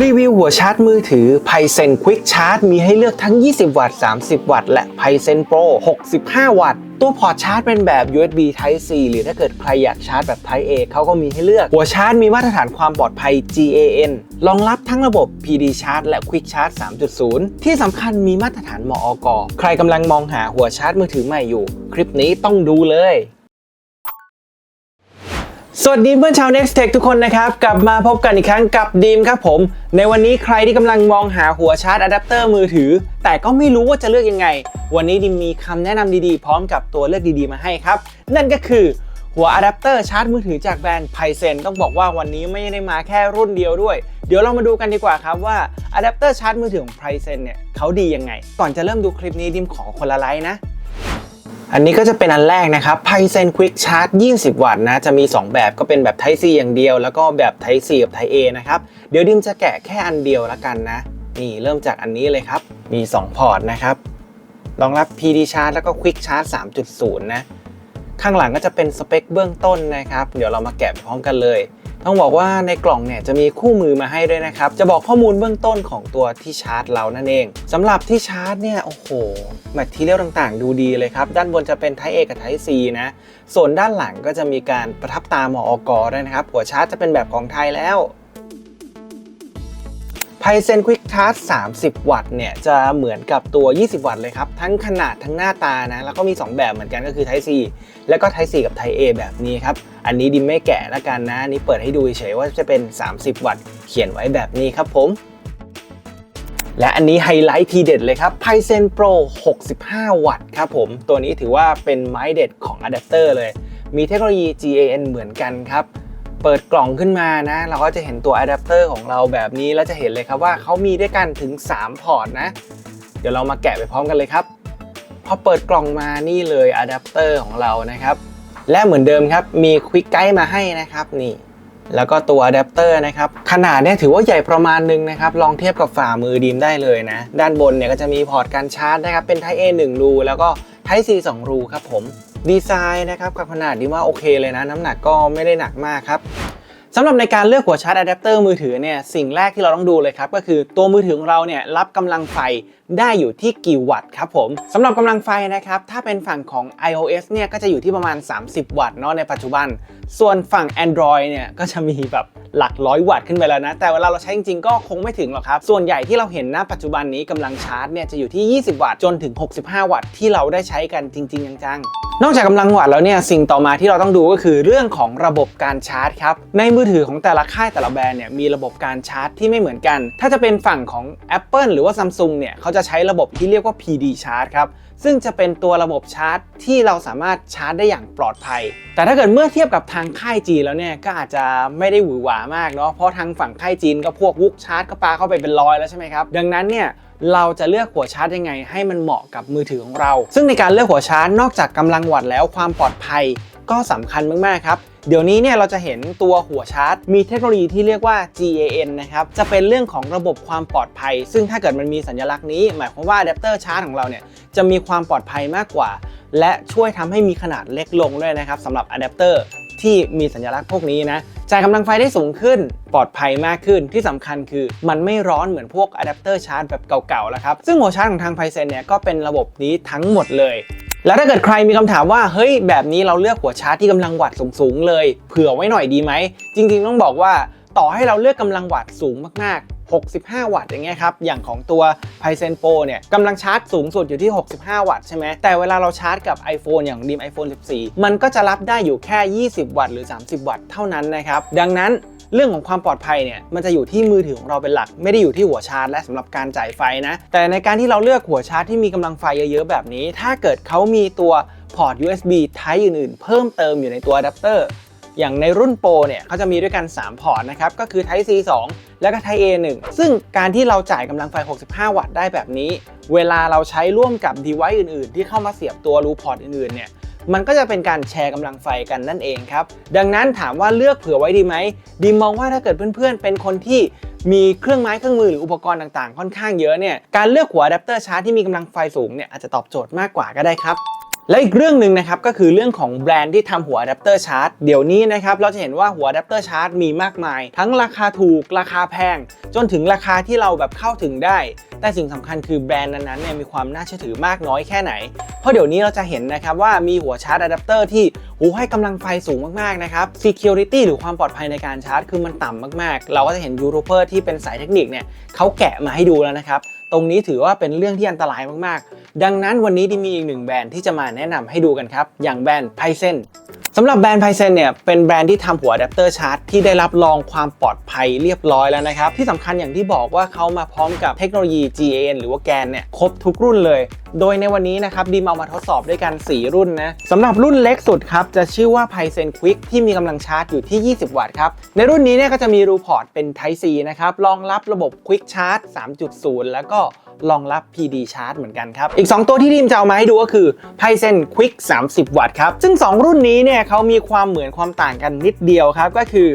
รีวิวหัวชาร์จมือถือ p i z e n Quick Charge มีให้เลือกทั้ง 20 วัตต์ 30 วัตต์ และ p i z e n Pro 65 วัตต์ ตัวพอร์ตชาร์จเป็นแบบ USB Type C หรือถ้าเกิดใครอยากชาร์จแบบ Type A เขาก็มีให้เลือก หัวชาร์จมีมาตรฐานความปลอดภัย GAN รองรับทั้งระบบ PD Charge และ Quick Charge 3.0 ที่สำคัญมีมาตรฐานมอก ใครกำลังมองหาหัวชาร์จมือถือใหม่อยู่ คลิปนี้ต้องดูเลย สวัสดีเพื่อนชาว Next Tech ทุกคนนะครับ กลับมาพบกันอีกครั้งกับดีมครับผม ในวันนี้ใครที่กำลังมองหาหัวชาร์จอะแดปเตอร์มือถือ แต่ก็ไม่รู้ว่าจะเลือกยังไง วันนี้ดิมมีคำแนะนำดีๆ พร้อมกับตัวเลือกดีๆ มาให้ครับ นั่นก็คือหัวอะแดปเตอร์ชาร์จมือถือจากแบรนด์ไพเซนต้องบอกว่าวันนี้ไม่ได้มาแค่รุ่นเดียวด้วย เดี๋ยวเรามาดูกันดีกว่าครับว่าอะแดปเตอร์ชาร์จมือถือของไพเซนเนี่ยเขาดียังไง ก่อนจะเริ่มดูคลิปนี้ดิมขอคนละไลค์นะ อันนี้ก็จะเป็นอันแรกนะครับ p i z e n Quick Charge 20 วัตต์นะ จะมี 2 แบบก็เป็นแบบ Type C อย่างเดียว แล้วก็แบบ Type C กับ Type A นะครับ เดี๋ยวดิมจะแกะแค่อันเดียวละกันนะ นี่เริ่มจากอันนี้เลยครับ มี 2 พอร์ตนะครับ รองรับ PD Charge แล้วก็ Quick Charge 3.0 นะ ข้างหลังก็จะเป็นสเปคเบื้องต้นนะครับ เดี๋ยวเรามาแกะพร้อมกันเลย ต้องบอกว่าในกล่องเนี่ยจะมีคู่มือมาให้ด้วยนะครับ จะบอกข้อมูลเบื้องต้นของตัวที่ชาร์จเรานั่นเองสำหรับที่ชาร์จเนี่ยโอ้โหแมททีเรียลต่างๆ ดูดีเลยครับ ด้านบนจะเป็นไทเอกับไทซีนะ ส่วนด้านหลังก็จะมีการประทับตามอกด้วยนะครับ หัวชาร์จจะเป็นแบบของไทยแล้ว p i z e n Quick Charge 30 วัตต์เนี่ยจะเหมือนกับตัว 20 วัตต์เลยครับ ทั้งขนาดทั้งหน้าตานะ แล้วก็มี 2 แบบเหมือนกันก็คือ Type C แล้วก็ Type C กับ Type A แบบนี้ครับ อันนี้ดิมไม่แกะล้วกันนะ นี้เปิดให้ดูเฉยว่าจะเป็น 30 วัตต์ เขียนไว้แบบนี้ครับผม และอันนี้ไฮไลท์ทีเด็ดเลยครับ p i z e n Pro 65 วัตต์ครับผม ตัวนี้ถือว่าเป็นไม้เด็ดของอะแดปเตอร์เลย มีเทคโนโลยี GAN เหมือนกันครับ เปิดกล่องขึ้นมานะ เราก็จะเห็นตัวอะแดปเตอร์ของเราแบบนี้แล้วจะเห็นเลยครับว่าเขามีด้วยกันถึง 3 พอร์ตนะ เดี๋ยวเรามาแกะไปพร้อมกันเลยครับ พอเปิดกล่องมานี่เลยอะแดปเตอร์ของเรานะครับ และเหมือนเดิมครับมีควิกไกด์มาให้นะครับนี่แล้วก็ตัวอะแดปเตอร์นะครับ ขนาดเนี่ยถือว่าใหญ่ประมาณนึงนะครับ ลองเทียบกับฝ่ามือดีมได้เลยนะ ด้านบนเนี่ยก็จะมีพอร์ตการชาร์จนะครับ เป็น Type A 1รูแล้วก็ Type C 2รูครับผม ดีไซน์นะครับกับขนาดดีว่าโอเคเลยนะ น้ำหนักก็ไม่ได้หนักมากครับสำหรับในการเลือกหัวชาร์จอะแดปเตอร์มือถือเนี่ยสิ่งแรกที่เราต้องดูเลยครับ ก็คือตัวมือถือของเราเนี่ยรับกำลังไฟได้อยู่ที่กี่วัตต์ครับผมสำหรับกำลังไฟนะครับ ถ้าเป็นฝั่งของ iOS เนี่ยก็จะอยู่ที่ประมาณ 30 วัตต์เนาะในปัจจุบัน ส่วนฝั่ง Android เนี่ยก็จะมีแบบหลักร้อยวัตต์ขึ้นไปแล้วนะ แต่เวลาเราใช้จริงๆ ก็คงไม่ถึงหรอกครับ ส่วนใหญ่ที่เราเห็นณปัจจุบันนี้กำลังชาร์จเนี่ยจะอยู่ที่ 20 วัตต์จนถึง 65 วัตต์ที่เราได้ใช้กันจริง ๆ จังๆ นอกจากกำลังวัตต์แล้วเนี่ยสิ่งต่อมาที่เราต้องดูก็คือเรื่องของระบบการชาร์จครับในมือถือของแต่ละค่ายแต่ละแบรนด์เนี่ยมีระบบการชาร์จที่ไม่เหมือนกัน ถ้าจะเป็นฝั่งของ Apple หรือว่า Samsung เนี่ยเขาจะใช้ระบบที่เรียกว่า PD Charge ครับซึ่งจะเป็นตัวระบบชาร์จที่เราสามารถชาร์จได้อย่างปลอดภัย แต่ถ้าเกิดเมื่อเทียบกับทางค่ายจีนแล้วเนี่ยก็อาจจะไม่ได้หวือหวามากเนาะเพราะทางฝั่งค่ายจีนก็พวกวุกชาร์จก็ปาเข้าไปเป็นร้อยแล้วใช่ไหมครับดังนั้นเนี่ย เราจะเลือกหัวชาร์จยังไง ให้มันเหมาะกับมือถือของเรา ซึ่งในการเลือกหัวชาร์จนอกจากกำลังวัตต์แล้วความปลอดภัยก็สำคัญมากๆครับเดี๋ยวนี้เนี่ยเราจะเห็นตัวหัวชาร์จ มีเทคโนโลยีที่เรียกว่า GAN นะครับ จะเป็นเรื่องของระบบความปลอดภัย ซึ่งถ้าเกิดมันมีสัญลักษณ์นี้ หมายความว่าอะแดปเตอร์ชาร์จของเราเนี่ยจะมีความปลอดภัยมากกว่า และช่วยทำให้มีขนาดเล็กลงด้วยนะครับสำหรับอะแดปเตอร์ที่มีสัญลักษณ์พวกนี้นะ จ่ายกำลังไฟได้สูงขึ้น ปลอดภัยมากขึ้นที่สำคัญคือมันไม่ร้อนเหมือนพวกอะแดปเตอร์ชาร์จแบบเก่าๆแล้วครับ ซึ่งหัวชาร์จของทางไพเซนเนี่ยก็เป็นระบบนี้ทั้งหมดเลยแล้วถ้าเกิดใครมีคำถามว่าเฮ้ยแบบนี้เราเลือกหัวชาร์จที่กำลังวัตต์สูงๆเลย เผื่อไว้หน่อยดีไหม จริงๆต้องบอกว่าต่อให้เราเลือกกำลังวัตต์สูงมากๆ 65 วัตต์อย่างเงี้ยครับอย่างของตัว p i z e n Pro เนี่ยกำลังชาร์จสูงสุดอยู่ที่ 65 วัตต์ใช่ไหมแต่เวลาเราชาร์จกับ iPhone อย่างดีม iPhone 14 มันก็จะรับได้อยู่แค่ 20 วัตต์หรือ 30 วัตต์เท่านั้นนะครับดังนั้นเรื่องของความปลอดภัยเนี่ยมันจะอยู่ที่มือถือของเราเป็นหลัก ไม่ได้อยู่ที่หัวชาร์จ และสำหรับการจ่ายไฟนะ แต่ในการที่เราเลือกหัวชาร์จที่มีกำลังไฟเยอะๆแบบนี้ ถ้าเกิดเขามีตัวพอร์ต USB Type อื่นๆ เพิ่มเติมอยู่ในตัวอะแดปเตอร์ อย่างในรุ่นโปรเนี่ยเขาจะมีด้วยกัน 3 พอร์ตนะครับ ก็คือ Type C 2 แล้วก็ Type A 1 ซึ่งการที่เราจ่ายกำลังไฟ 65 วัตต์ได้แบบนี้ เวลาเราใช้ร่วมกับ device อื่นๆ ที่เข้ามาเสียบตัวรูพอร์ตอื่นๆเนี่ยมันก็จะเป็นการแชร์กำลังไฟกันนั่นเองครับ ดังนั้นถามว่าเลือกเผื่อไว้ดีไหมดีมมองว่าถ้าเกิดเพื่อนๆ เป็นคนที่มีเครื่องไม้เครื่องมือหรืออุปกรณ์ต่างๆ ค่อนข้างเยอะเนี่ยการเลือกหัวอะแดปเตอร์ชาร์จที่มีกำลังไฟสูงเนี่ยอาจจะตอบโจทย์มากกว่าก็ได้ครับ และอีกเรื่องหนึ่งนะครับก็คือเรื่องของแบรนด์ที่ทำหัวอะแดปเตอร์ชาร์จเดี๋ยวนี้นะครับเราจะเห็นว่าหัวอะแดปเตอร์ชาร์จมีมากมาย ทั้งราคาถูกราคาแพง จนถึงราคาที่เราแบบเข้าถึงได้ แต่สิ่งสำคัญคือแบรนด์นั้นๆเนี่ยมีความน่าเชื่อถือมากน้อยแค่ไหน เพราะเดี๋ยวนี้เราจะเห็นนะครับว่ามีหัวชาร์จอะแดปเตอร์ที่หูให้กำลังไฟสูงมากๆนะครับ security หรือความปลอดภัยในการชาร์จคือมันต่ำมากๆ เราก็จะเห็นยูทูบเบอร์ที่เป็นสายเทคนิคเนี่ยเขาแกะมาให้ดูแล้วนะครับตรงนี้ถือว่าเป็นเรื่องที่อันตรายมากๆ ดังนั้นวันนี้ดิมีอีกหนึ่งแบรนด์ที่จะมาแนะนำให้ดูกันครับ อย่างแบรนด์ไพเซนสำหรับแบรนด์ไพเซนเนี่ยเป็นแบรนด์ที่ทำหัวอะแดปเตอร์ชาร์จที่ได้รับรองความปลอดภัยเรียบร้อยแล้วนะครับ ที่สำคัญอย่างที่บอกว่าเขามาพร้อมกับเทคโนโลยี GAN หรือว่าแกนเนี่ยครบทุกรุ่นเลย โดยในวันนี้นะครับดีมเอามาทดสอบด้วยกัน 4 รุ่นนะสำหรับรุ่นเล็กสุดครับจะชื่อว่า p y z e n Quick ที่มีกำลังชาร์จอยู่ที่ 20 วัตต์ครับ ในรุ่นนี้เนี่ยก็จะมีรูพอร์ตเป็น Type C นะครับรองรับระบบ Quick Charge 3.0 แล้วก็ รองรับ PD Charge เหมือนกันครับ อีก 2 ตัวที่ดีมจะเอามาให้ดูก็คือ p y z e n Quick 30 วัตต์ครับ ซึ่ง 2 รุ่นนี้เนี่ยเขามีความเหมือนความต่างกันนิดเดียวครับ ก็คือ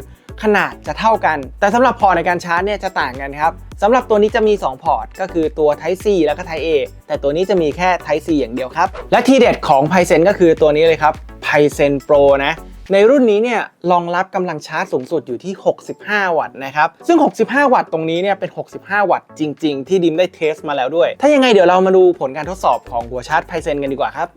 ขนาดจะเท่ากัน แต่สำหรับพอร์ตในการชาร์จเนี่ยจะต่างกันครับสำหรับตัวนี้จะมี 2 พอร์ต ก็คือตัว Type C แล้วก็ Type A แต่ตัวนี้จะมีแค่ Type C อย่างเดียวครับ และทีเด็ดของ p y z e n ก็คือตัวนี้เลยครับ p y z e n Pro นะ ในรุ่นนี้เนี่ยรองรับกำลังชาร์จสูงสุดอยู่ที่ 65 วัตต์นะครับ ซึ่ง 65 วัตต์ตรงนี้เนี่ยเป็น 65 วัตต์จริง ๆ ที่ดิมได้เทสมาแล้วด้วย ถ้ายังไงเดี๋ยวเรามาดูผลการทดสอบของหัวชาร์จไพเซนกันดีกว่าครับ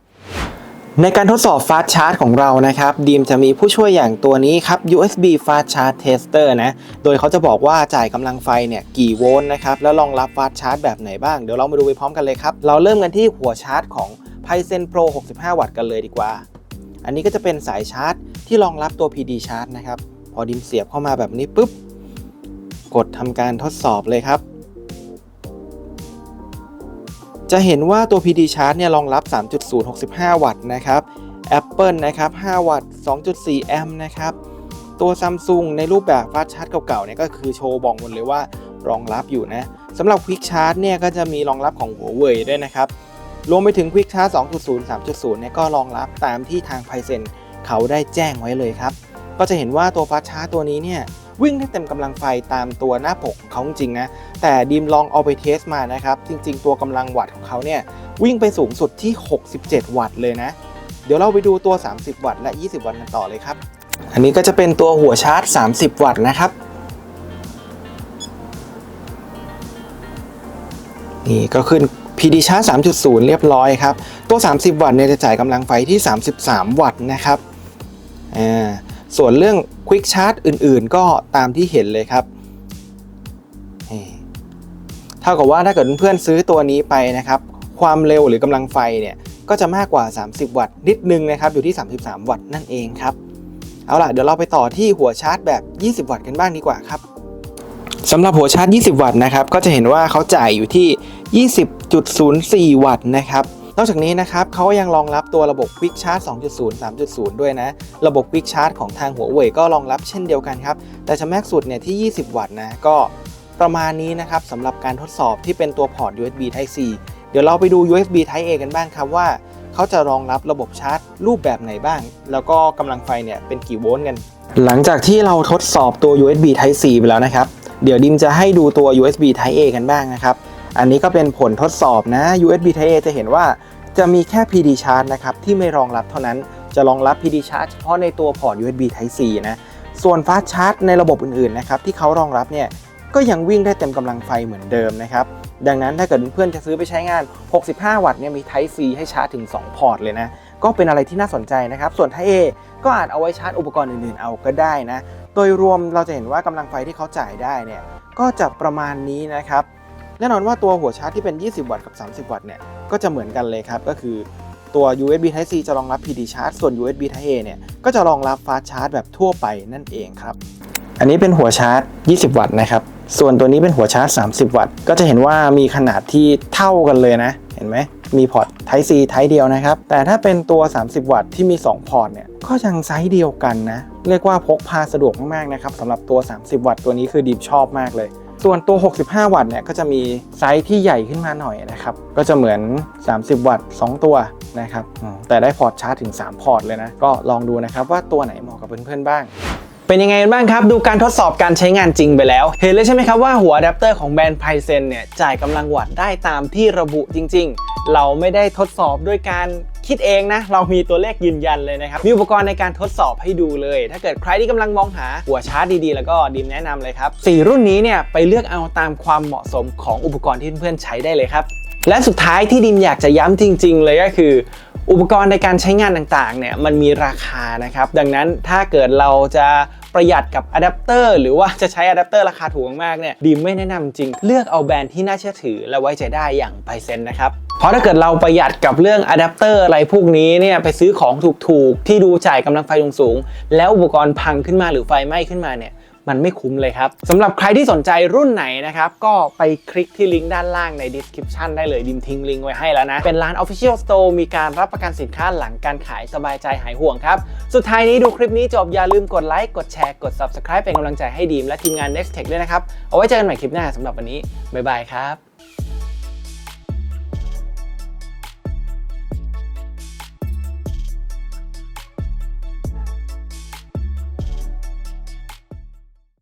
ในการทดสอบ Fast Charge ของเรานะครับดีมจะมีผู้ช่วยอย่างตัวนี้ครับ USB Fast Charge Tester นะ โดยเขาจะบอกว่าจ่ายกำลังไฟเนี่ยกี่โวลต์นะครับ แล้วรองรับ Fast Charge แบบไหนบ้าง เดี๋ยวเรามาดูไปพร้อมกันเลยครับ เราเริ่มกันที่หัวชาร์จของ p y z e n Pro 65 วัตต์กันเลยดีกว่า อันนี้ก็จะเป็นสายชาร์จ ที่รองรับตัว PD Charge นะครับ พอดิมเสียบเข้ามาแบบนี้ปุ๊บ กดทำการทดสอบเลยครับ จะเห็นว่าตัว PD Charge เนี่ยรองรับ 3.0 65 วัตต์นะครับ Apple นะครับ 5 วัตต์ 2.4 แอมป์นะครับ ตัว Samsung ในรูปแบบฟาสชาร์จเก่าๆเนี่ยก็คือโชว์บอกหมดเลยว่ารองรับอยู่นะสำหรับ Quick Charge เนี่ยก็จะมีรองรับของหัวเว่ยด้วยนะครับ รวมไปถึง Quick Charge 2.0 3.0 เนี่ยก็รองรับตามที่ทาง p y z e n เขาได้แจ้งไว้เลยครับ ก็จะเห็นว่าตัวฟาสชาร์จตัวนี้เนี่ยวิ่งได้เต็มกำลังไฟตามตัวหน้าปกของเขาจริงนะ แต่ดีมลองเอาไปเทสมานะครับ จริง ๆ ตัวกำลังวัตต์ของเขาเนี่ยวิ่งไปสูงสุดที่ 67 วัตต์เลยนะ เดี๋ยวเราไปดูตัว 30 วัตต์และ 20 วัตต์กันต่อเลยครับ อันนี้ก็จะเป็นตัวหัวชาร์จ 30 วัตต์นะครับนี่ก็ขึ้น PD Charge 3.0 เรียบร้อยครับ ตัว 30 วัตต์เนี่ยจะจ่ายกำลังไฟที่ 33 วัตต์นะครับ อ่าส่วนเรื่อง Quick Charge อื่นๆ ก็ตามที่เห็นเลยครับเท่ากับว่าถ้าเกิดเพื่อนๆซื้อตัวนี้ไปนะครับ ความเร็วหรือกำลังไฟเนี่ยก็จะมากกว่า 30 วัตต์นิดนึงนะครับ อยู่ที่ 33 วัตต์นั่นเองครับ เอาล่ะ เดี๋ยวเราไปต่อที่หัวชาร์จแบบ 20 วัตต์กันบ้างดีกว่าครับสำหรับหัวชาร์จ 20 วัตต์นะครับ ก็จะเห็นว่าเขาจ่ายอยู่ที่ 20.04 วัตต์นะครับ นอกจากนี้นะครับเขายังรองรับตัวระบบ Quick Charge 2.0 3.0 ด้วยนะ ระบบ Quick Charge ของทางหัวเว่ยก็รองรับเช่นเดียวกันครับ แต่จะแม็กสุดเนี่ยที่ 20 วัตต์นะ ก็ประมาณนี้นะครับสำหรับการทดสอบที่เป็นตัวพอร์ต USB Type C เดี๋ยวเราไปดู USB Type A กันบ้างครับว่าเขาจะรองรับระบบชาร์จ รูปแบบไหนบ้าง แล้วก็กำลังไฟเนี่ยเป็นกี่โวลต์กัน หลังจากที่เราทดสอบตัว USB Type C ไปแล้วนะครับ เดี๋ยวดิมจะให้ดูตัว USB Type A กันบ้างนะครับ อันนี้ก็เป็นผลทดสอบนะ USB Type A จะเห็นว่าจะมีแค่ PD Charge นะครับ ที่ไม่รองรับเท่านั้นจะรองรับ PD Charge เฉพาะในตัวพอร์ต USB Type C นะ ส่วน Fast Charge ในระบบอื่นๆนะครับที่เขารองรับเนี่ยก็ยังวิ่งได้เต็มกำลังไฟเหมือนเดิมนะครับ ดังนั้นถ้าเกิดเพื่อนจะซื้อไปใช้งาน 65 วัตต์เนี่ยมี Type C ให้ชาร์จถึง 2 พอร์ตเลยนะ ก็เป็นอะไรที่น่าสนใจนะครับ ส่วน Type A ก็อาจเอาไว้ชาร์จอุปกรณ์อื่นๆ เอาก็ได้นะ โดยรวมเราจะเห็นว่ากำลังไฟที่เขาจ่ายได้เนี่ยก็จะประมาณนี้นะครับ แน่นอนว่าตัวหัวชาร์จที่เป็น 20 วัตต์กับ 30 วัตต์เนี่ยก็จะเหมือนกันเลยครับก็คือตัว USB Type C จะรองรับ PD Charge ส่วน USB Type A เนี่ยก็จะรองรับ Fast Charge แบบทั่วไปนั่นเองครับ อันนี้เป็นหัวชาร์จ 20 วัตต์นะครับ ส่วนตัวนี้เป็นหัวชาร์จ 30 วัตต์ ก็จะเห็นว่ามีขนาดที่เท่ากันเลยนะ เห็นไหม มีพอร์ต Type C Type เดียวนะครับ แต่ถ้าเป็นตัว 30 วัตต์ที่มี 2 พอร์ตเนี่ย ก็ยังไซส์เดียวกันนะ เรียกว่าพกพาสะดวกมากๆนะครับสำหรับตัว 30 วัตต์ตัวนี้คือดีมชอบมากเลย ส่วนตัว 65 วัตต์เนี่ยก็จะมีไซส์ที่ใหญ่ขึ้นมาหน่อยนะครับ ก็จะเหมือน 30 วัตต์ 2 ตัวนะครับ แต่ได้พอร์ตชาร์จถึง 3 พอร์ตเลยนะ ก็ลองดูนะครับว่าตัวไหนเหมาะกับเพื่อนๆบ้างเป็นยังไงกันบ้างครับ ดูการทดสอบการใช้งานจริงไปแล้ว เห็นเลยใช่ไหมครับว่าหัวอะแดปเตอร์ของแบรนด์ไพเซนเนี่ยจ่ายกำลังวัตต์ได้ตามที่ระบุจริง ๆ เราไม่ได้ทดสอบด้วยการ คิดเองนะ เรามีตัวเลขยืนยันเลยนะครับ มีอุปกรณ์ในการทดสอบให้ดูเลย ถ้าเกิดใครที่กำลังมองหาหัวชาร์จดีๆ แล้วก็ดิมแนะนำเลยครับสี่รุ่นนี้เนี่ยไปเลือกเอาตามความเหมาะสมของอุปกรณ์ที่เพื่อนๆใช้ได้เลยครับและสุดท้ายที่ดิมอยากจะย้ำจริง ๆ เลยก็คืออุปกรณ์ในการใช้งานต่างๆเนี่ยมันมีราคานะครับ ดังนั้นถ้าเกิดเราจะ ประหยัดกับอะแดปเตอร์หรือว่าจะใช้อะแดปเตอร์ราคาถูกมากๆเนี่ยดีไม่แนะนำจริง เลือกเอาแบรนด์ที่น่าเชื่อถือและไว้ใจได้อย่างไบเซนนะครับเพราะถ้าเกิดเราประหยัดกับเรื่องอะแดปเตอร์อะไรพวกนี้เนี่ยไปซื้อของถูกๆ ที่ดูจ่ายกำลังไฟสูงๆแล้วอุปกรณ์พังขึ้นมาหรือไฟไหม้ขึ้นมาเนี่ย มันไม่คุ้มเลยครับสำหรับใครที่สนใจรุ่นไหนนะครับก็ไปคลิกที่ลิงก์ด้านล่างใน description ได้เลยดิมทิ้งลิงก์ไว้ให้แล้วนะ เป็นร้าน Official Store มีการรับประกันสินค้าหลังการขายสบายใจหายห่วงครับ สุดท้ายนี้ดูคลิปนี้จบอย่าลืมกดไลค์กดแชร์กด subscribe เป็นกำลังใจให้ดีมและทีมงาน Next Tech ด้วยนะครับ เอาไว้เจอกันใหม่คลิปหน้าสำหรับวันนี้บ๊ายบายครับ